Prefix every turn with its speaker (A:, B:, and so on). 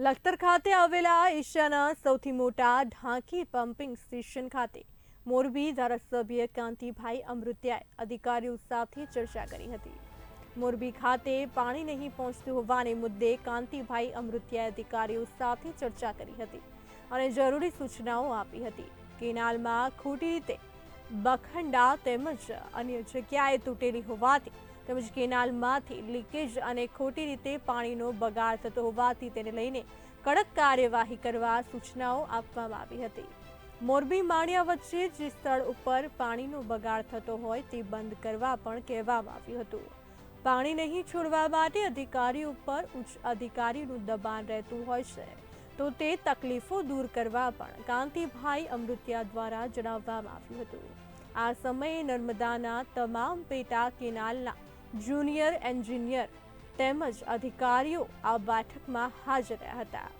A: લખતર ખાતે આવેલા એશિયાના સૌથી મોટા ઢાંકી પમ્પિંગ સ્ટેશન ખાતે મોરબી ધારાસભ્ય કાંતિભાઈ અમૃત્યાએ અધિકારીઓ સાથે ચર્ચા કરી હતી. મોરબી ખાતે પાણી નહીં પહોંચતું હોવાને મુદ્દે કાંતિભાઈ અમૃત્યાએ અધિકારીઓ સાથે ચર્ચા કરી હતી અને જરૂરી સૂચનાઓ આપી હતી. કેનાલમાં ખોટી રીતે બખંડા તેમજ અન્ય જગ્યાએ તૂટેલી હોવાથી તેમજ કેનાલમાંથી લીકેજ અને ખોટી રીતે પાણીનો બગાડ થતો હોવાથી તેને લઈને કડક કાર્યવાહી કરવા સૂચનાઓ આપવામાં આવી હતી. મોરબી માણિયા વચ્ચે જે સ્થળ ઉપર પાણીનો બગાડ થતો હોય તે બંધ કરવા પણ કહેવામાં આવ્યું હતું. પાણી નહીં છોડવા માટે અધિકારી ઉપર ઉચ્ચ અધિકારીનું દબાણ રહેતું હોય છે. તો તે તકલીફો દૂર કરવા પણ કાંતિભાઈ અમૃત્યા દ્વારા જણાવવામાં આવ્યું હતું. આ સમયે નર્મદાના તમામ પેટા કેનાલના જુનિયર એન્જિનિયર તેમજ અધિકારીઓ આ બેઠકમાં હાજર રહ્યા હતા.